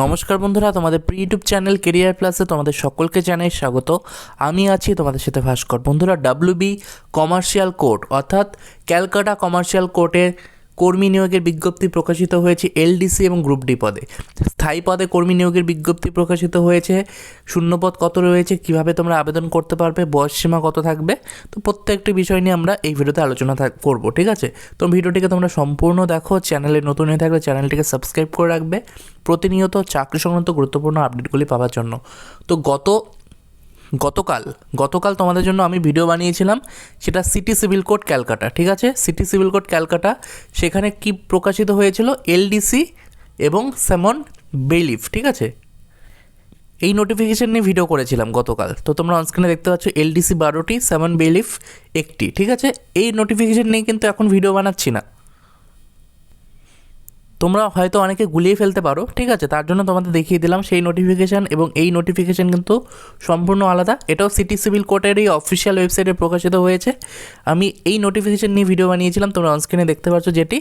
নমস্কার বন্ধুরা, তোমাদের প্রি ইউটিউব চ্যানেল কেরিয়ার প্লাসে তোমাদের সকলকে জানাই স্বাগত। আমি আছি তোমাদের সাথে ভাস্কর। বন্ধুরা ডাব্লিউবি কমার্শিয়াল কোর্ট অর্থাৎ ক্যালকাটা কমার্শিয়াল কোর্টের কর্মী নিয়োগের বিজ্ঞপ্তি প্রকাশিত হয়েছে এলডিসি এবং গ্রুপ ডি পদে। স্থায়ী পদে কর্মী নিয়োগের বিজ্ঞপ্তি প্রকাশিত হয়েছে। শূন্যপদ কত রয়েছে? কীভাবে তোমরা আবেদন করতে পারবে? বয়স সীমা কত থাকবে? তো প্রত্যেকটি বিষয় নিয়ে আমরা এই ভিডিওতে আলোচনা করব, ঠিক আছে? তো ভিডিওটিকে তোমরা সম্পূর্ণ দেখো। চ্যানেলে নতুন হয়ে থাকলে চ্যানেলটিকে সাবস্ক্রাইব করে রাখবে। প্রতিনিয়ত চাকরি সংক্রান্ত গুরুত্বপূর্ণ আপডেটগুলি পাওয়ার জন্য। তো গত গতকাল গতকাল তোমাদের জন্য আমি ভিডিও বানিয়েছিলাম, সেটা সিটি সিভিল কোড ক্যালকাটা ঠিক আছে? সিটি সিভিল কোড ক্যালকাটা সেখানে কি প্রকাশিত হয়েছিল? এলডিসি এবং সেমন বেলিফ ঠিক আছে? এই নোটিফিকেশান নিয়ে ভিডিও করেছিলাম গতকাল। তো তোমরা অনস্ক্রিনে দেখতে পাচ্ছ এলডিসি বারোটি সেভেন বেলিফ একটি, ঠিক আছে? এই নোটিফিকেশান নিয়ে কিন্তু এখন ভিডিও বানাচ্ছি না। তোমরা হয়তো অনেকে গুলিয়ে ফেলতে পারো, ঠিক আছে? তার জন্য তোমাদের দেখিয়ে দিলাম সেই নোটিফিকেশান এবং এই নোটিফিকেশান কিন্তু সম্পূর্ণ আলাদা। এটাও সিটি সিভিল কোর্টের এই অফিসিয়াল ওয়েবসাইটে প্রকাশিত হয়েছে। আমি এই নোটিফিকেশান নিয়ে ভিডিও বানিয়েছিলাম, তোমরা অনস্ক্রিনে দেখতে পাচ্ছ যেটি।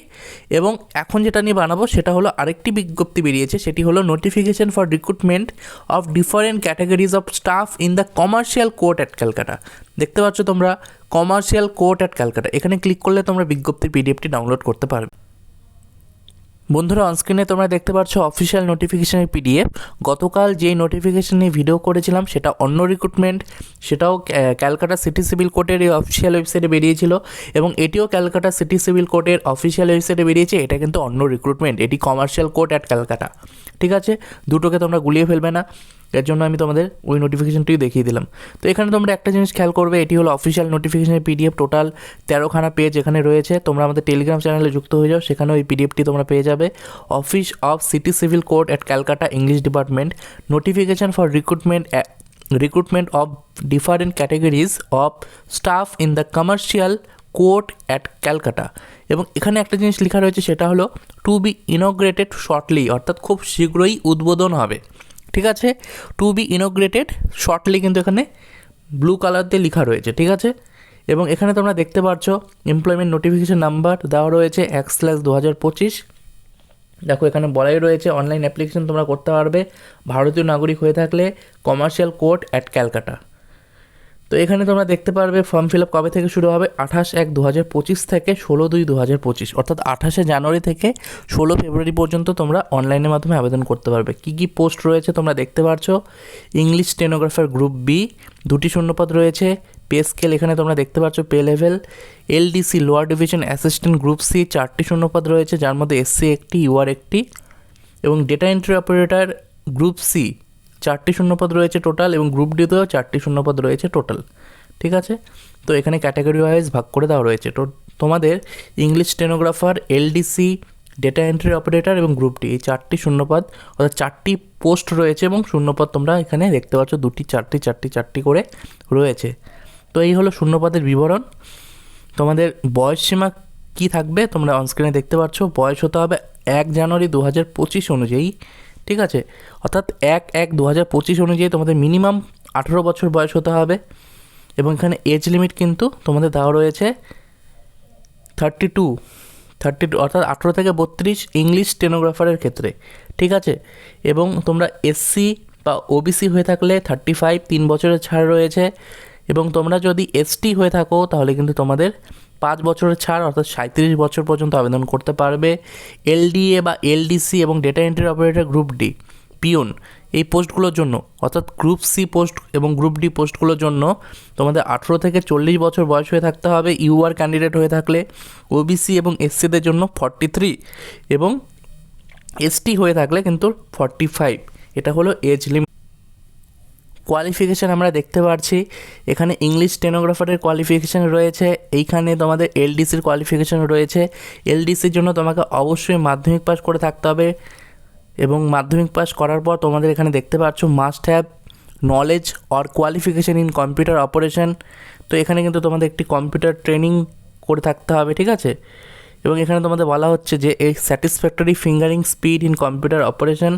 এবং এখন যেটা নিয়ে বানাবো, সেটা হলো আরেকটি বিজ্ঞপ্তি বেরিয়েছে, সেটি হলো notification for recruitment of different categories of staff in the commercial court at Calcutta দেখতে পাচ্ছ তোমরা কমার্শিয়াল কোর্ট অ্যাট ক্যালকাটা এখানে ক্লিক করলে তোমরা বিজ্ঞপ্তির পিডিএফটি ডাউনলোড করতে পারবে। বন্ধুরা অনস্ক্রিনে তোমরা দেখতে পাচ্ছ অফিসিয়াল নোটিফিকেশানের পিডিএফ গতকাল যেই নোটিফিকেশান নিয়ে ভিডিও করেছিলাম, সেটা অন্য রিক্রুটমেন্ট সেটাও ক্যালকাটা সিটি সিভিল কোর্টের এই অফিসিয়াল ওয়েবসাইটে বেরিয়েছিল এবং এটিও ক্যালকাটা সিটি সিভিল কোর্টের অফিসিয়াল ওয়েবসাইটে বেরিয়েছে। এটা কিন্তু অন্য রিক্রুটমেন্ট এটি কমার্শিয়াল কোর্ট অ্যাট ক্যালকাটা ঠিক আছে? দুটোকে তোমরা গুলিয়ে ফেলবে না। এর জন্য আমি তোমাদের ওই নোটিফিকেশনটিও দেখিয়ে দিলাম। তো এখানে তোমরা একটা জিনিস খেয়াল করবে, এটি হলো অফিসিয়াল নোটিফিকেশনের পিডিএফ টোটাল তেরোখানা পেজ এখানে রয়েছে। তোমরা আমাদের টেলিগ্রাম চ্যানেলে যুক্ত হয়ে যাও সেখানে ওই পিডিএফটি তোমরা পেয়ে যাবে। Office of city civil court at Calcutta English department notification for recruitment recruitment of different categories of staff in the commercial court at Calcutta এবং এখানে একটা জিনিস লেখা রয়েছে, সেটা হলো টু বি ইনগ্রেটেড শর্টলি অর্থাৎ খুব শীঘ্রই উদ্বোধন হবে। ঠিক আছে? টু বি ইনোগ্রেটেড শর্টলি কিন্তু এখানে ব্লু কালার দিয়ে লেখা রয়েছে, ঠিক আছে? এবং এখানে তোমরা দেখতে পাচ্ছ এমপ্লয়মেন্ট নোটিফিকেশন নাম্বার দেওয়া রয়েছে এক স্ল্যাশ দু হাজার পঁচিশ। দেখো, এখানে বলাই রয়েছে অনলাইন অ্যাপ্লিকেশন তোমরা করতে পারবে। ভারতীয় নাগরিক হয়ে থাকলে কমার্শিয়াল কোর্ট অ্যাট ক্যালকাটা তো এখানে তোমরা দেখতে পারবে ফর্ম ফিল আপ কবে থেকে শুরু হবে? আঠাশ এক দু হাজার পঁচিশ থেকে ষোলো দুই দু হাজার পঁচিশ। অর্থাৎ আঠাশে জানুয়ারি থেকে ষোলো ফেব্রুয়ারি পর্যন্ত তোমরা অনলাইনের মাধ্যমে আবেদন করতে পারবে। কী কী পোস্ট রয়েছে তোমরা দেখতে পারছ? ইংলিশ স্টেনোগ্রাফার গ্রুপ বি দুটি শূন্যপদ রয়েছে। পে স্কেল এখানে তোমরা দেখতে পাচ্ছ pay level LDC lower division assistant group C চারটি শূন্যপদ রয়েছে, যার মধ্যে এসসি একটি ইউআর একটি। এবং data entry operator group C চারটি শূন্যপদ রয়েছে টোটাল এবং গ্রুপ ডিতেও চারটি শূন্যপদ রয়েছে টোটাল ঠিক আছে? তো এখানে ক্যাটাগরি ওয়াইজ ভাগ করে দেওয়া রয়েছে। তো তোমাদের English stenographer LDC data entry operator এবং গ্রুপ ডি এই চারটি শূন্যপদ, অর্থাৎ চারটি পোস্ট রয়েছে এবং শূন্যপদ তোমরা এখানে দেখতে পাচ্ছ, দুটি, চারটি চারটি চারটি করে রয়েছে। তো এই হলো শূন্যপদের বিবরণ। তোমাদের বয়স সীমা কী থাকবে? তোমরা অনস্ক্রিনে দেখতে পাচ্ছ, বয়স হতে হবে এক জানুয়ারি দু হাজার পঁচিশ অনুযায়ী। ঠিক আছে? অর্থাৎ এক এক দু হাজার পঁচিশ অনুযায়ী তোমাদের মিনিমাম আঠেরো বছর বয়স হতে হবে এবং এখানে এজ লিমিট কিন্তু তোমাদের দেওয়া রয়েছে থার্টি টু থার্টি টু অর্থাৎ আঠেরো থেকে বত্রিশ ইংলিশ স্টেনোগ্রাফারের ক্ষেত্রে, ঠিক আছে? এবং তোমরা এসসি বা ওবিসি হয়ে থাকলে থার্টি ফাইভ তিন বছরের ছাড় রয়েছে এবং তোমরা যদি এসটি হয়ে থাকো তাহলে কিন্তু তোমাদের পাঁচ বছরের ছাড়, অর্থাৎ সাঁত্রিশ বছর পর্যন্ত আবেদন করতে পারবে এলডিএ বা এলডিসি এবং data entry operator group D. Peon, এই পোস্টগুলোর জন্য, অর্থাৎ গ্রুপ সি পোস্ট এবং গ্রুপ ডি পোস্টগুলোর জন্য তোমাদের আঠেরো থেকে চল্লিশ বছর বয়স হয়ে থাকতে হবে, ইউআর ক্যান্ডিডেট হয়ে থাকলে, ওবিসি এবং এসসিদের জন্য ফর্টি থ্রি এবং এসটি হয়ে থাকলে কিন্তু ফর্টি ফাইভ। এটা হলো এজ লিমিট কোয়ালিফিকেশান আমরা দেখতে পারছি। এখানে ইংলিশ স্টেনোগ্রাফারের কোয়ালিফিকেশান রয়েছে। এইখানে তোমাদের এলডিসির কোয়ালিফিকেশান রয়েছে। এলডিসির জন্য তোমাকে অবশ্যই মাধ্যমিক পাস করে থাকতে হবে এবং মাধ্যমিক পাস করার পর তোমাদের এখানে দেখতে পাচ্ছ must have knowledge or qualification in computer operation তো এখানে কিন্তু তোমাদের একটি কম্পিউটার ট্রেনিং করে থাকতে হবে, ঠিক আছে? এবং এখানে তোমাদের বলা হচ্ছে যে এই satisfactory fingering speed in computer operation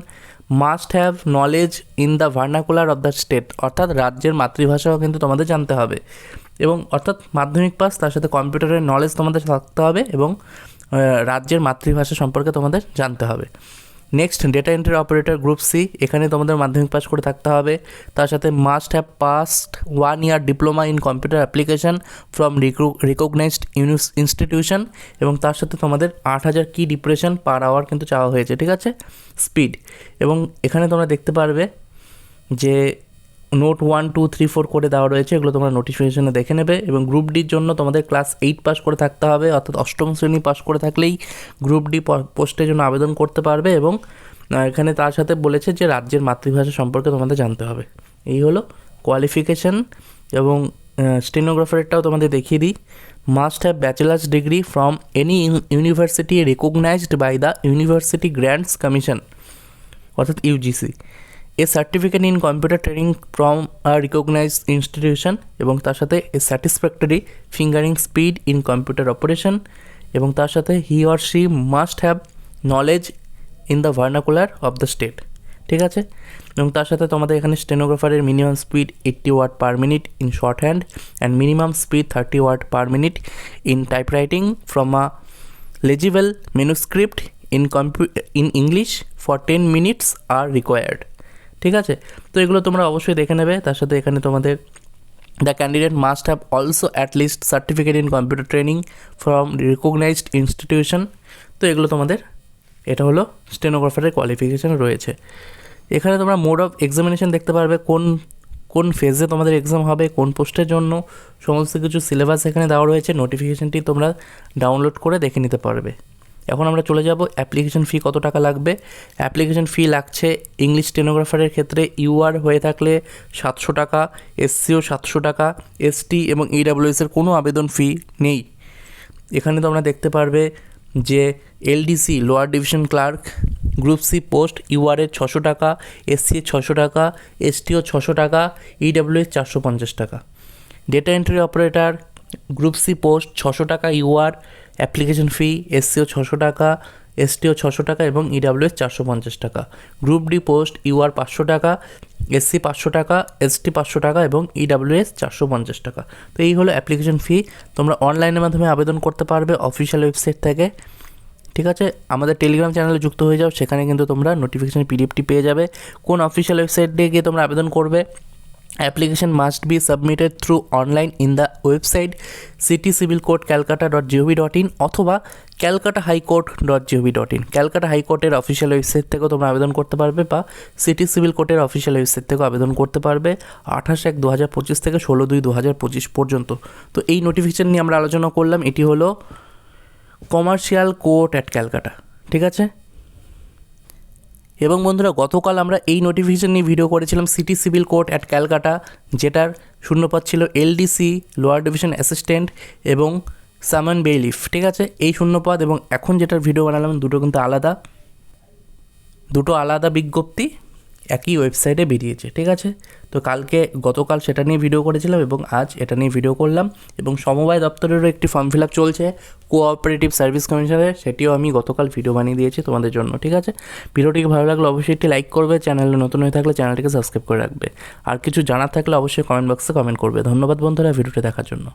must have knowledge in the vernacular of the state অর্থাৎ রাজ্যের মাতৃভাষাও কিন্তু তোমাদের জানতে হবে। এবং অর্থাৎ মাধ্যমিক পাস তার সাথে কম্পিউটারের নলেজ তোমাদের থাকতে হবে এবং রাজ্যের মাতৃভাষা সম্পর্কে তোমাদের জানতে হবে। Next data entry operator group C এখানে তোমাদের মাধ্যমিক পাস করে থাকতে হবে। তার সাথে must have passed one year diploma in computer application from recognised institution এবং তার সাথে তোমাদের আট হাজার কি ডিপ্রেশন পার আওয়ার কিন্তু চাওয়া হয়েছে, ঠিক আছে? স্পিড এবং এখানে তোমরা দেখতে পারবে যে note one two three four করে দেওয়া রয়েছে, এগুলো তোমরা নোটিফিকেশনে দেখে নেবে এবং গ্রুপ ডির জন্য তোমাদের ক্লাস এইট পাস করে থাকতে হবে, অর্থাৎ অষ্টম শ্রেণি পাস করে থাকলেই গ্রুপ ডি পোস্টের জন্য আবেদন করতে পারবে এবং এখানে তার সাথে বলেছে যে রাজ্যের মাতৃভাষা সম্পর্কে তোমাদের জানতে হবে। এই হলো কোয়ালিফিকেশন এবং স্টেনোগ্রাফারেরটাও তোমাদের দেখিয়ে দিই। Must have bachelor's degree from any university recognised by the university grants commission অর্থাৎ UGC a certificate in computer training from a recognised institution এবং তার সাথে a satisfactory fingering speed in computer operation এবং তার সাথে he or she must have knowledge in the vernacular of the state ঠিক আছে? এবং তার সাথে তোমাদের এখানে স্টেনোগ্রাফারের minimum speed eighty watt per minute in shorthand and minimum speed thirty watt per minute in typewriting from a legible manuscript in compu, in english for 10 minutes are required. ঠিক আছে? তো এগুলো তোমরা অবশ্যই দেখে নেবে। তার সাথে এখানে তোমাদের the candidate must have also at least certificate in computer training from recognised institution তো এগুলো তোমাদের, এটা হলো স্টেনোগ্রাফারের কোয়ালিফিকেশান রয়েছে। এখানে তোমরা মোড অফ এক্সামিনেশন দেখতে পারবে, কোন কোন ফেজে তোমাদের এক্সাম হবে, কোন পোস্টের জন্য, সমস্ত কিছু সিলেবাস এখানে দেওয়া রয়েছে। নোটিফিকেশানটি তোমরা ডাউনলোড করে দেখে নিতে পারবে। এখন আমরা চলে যাব অ্যাপ্লিকেশন ফি কত টাকা লাগবে? অ্যাপ্লিকেশন ফি লাগছে ইংলিশ স্টেনোগ্রাফারের ক্ষেত্রে ইউআর হয়ে থাকলে সাতশো টাকা এসসিও সাতশো টাকা এসটি এবং ইডাব্লিউএসের কোনো আবেদন ফি নেই। এখানে তোমরা দেখতে পারবে যে LDC lower division clerk group C post ইউআরএ ছশো টাকা এসসি ছশো টাকা এসটিও ছশো টাকা ইডাব্লিউএস চারশো পঞ্চাশ টাকা। Data entry operator group C post ছশো টাকা ইউআর অ্যাপ্লিকেশন ফি, এসসিও ছশো টাকা, এসটিও ছশো টাকা এবং ইডাব্লিউএস চারশো পঞ্চাশ টাকা। গ্রুপ ডি পোস্ট ইউআর পাঁচশো টাকা, এসসি পাঁচশো টাকা, এসটি পাঁচশো টাকা এবং ইডাব্লিউএস চারশো পঞ্চাশ টাকা। তো এই হলো অ্যাপ্লিকেশন ফি। তোমরা অনলাইনের মাধ্যমে আবেদন করতে পারবে অফিসিয়াল ওয়েবসাইট থেকে। ঠিক আছে? আমাদের টেলিগ্রাম চ্যানেলে যুক্ত হয়ে যাও, সেখানে কিন্তু তোমরা নোটিফিকেশন পিডিএফটি পেয়ে যাবে। কোন অফিসিয়াল ওয়েবসাইট দিয়ে গিয়ে তোমরা আবেদন করবে? Application must be submitted through online in the website city civil court Calcutta dot G O V dot in অথবা Calcutta high court dot G O V dot in Calcutta হাইকোর্টের official website থেকেও তোমরা আবেদন করতে পারবে বা city civil কোর্টের official website থেকেও আবেদন করতে পারবে আঠাশ এক দু হাজার পঁচিশ থেকে ষোলো দুই দু হাজার পঁচিশ পর্যন্ত। তো এই নোটিফিকেশন নিয়ে আমরা আলোচনা করলাম, এটি হলো কমার্শিয়াল কোর্ট অ্যাট ক্যালকাটা ঠিক আছে? এবং বন্ধুরা, গতকাল আমরা এই নোটিফিকেশন নিয়ে ভিডিও করেছিলাম city civil court at Calcutta যেটার শূন্যপদ ছিল এলডিসি লোয়ার ডিভিশন অ্যাসিস্ট্যান্ট এবং সামন বেইলিফ ঠিক আছে? এই শূন্যপদ এবং এখন যেটার ভিডিও বানালাম, দুটো কিন্তু আলাদা। দুটো আলাদা বিজ্ঞপ্তি। একই ওয়েবসাইটে বেরিয়েছে, ঠিক আছে? তো কালকে, গতকাল সেটা নিয়ে ভিডিও করেছিলাম এবং আজ এটা নিয়ে ভিডিও করলাম এবং সমবায় দপ্তরেরও একটি ফর্ম ফিল আপ চলছে কোঅপারেটিভ সার্ভিস কমিশনের সেটিও আমি গতকাল ভিডিও বানিয়ে দিয়েছি তোমাদের জন্য, ঠিক আছে? ভিডিওটিকে ভালো লাগলে অবশ্যই একটি লাইক করবে চ্যানেলে নতুন হয়ে থাকলে চ্যানেলটিকে সাবস্ক্রাইব করে রাখবে। আর কিছু জানার থাকলে অবশ্যই কমেন্ট বক্সে কমেন্ট করবে। ধন্যবাদ বন্ধুরা, ভিডিওটি দেখার জন্য।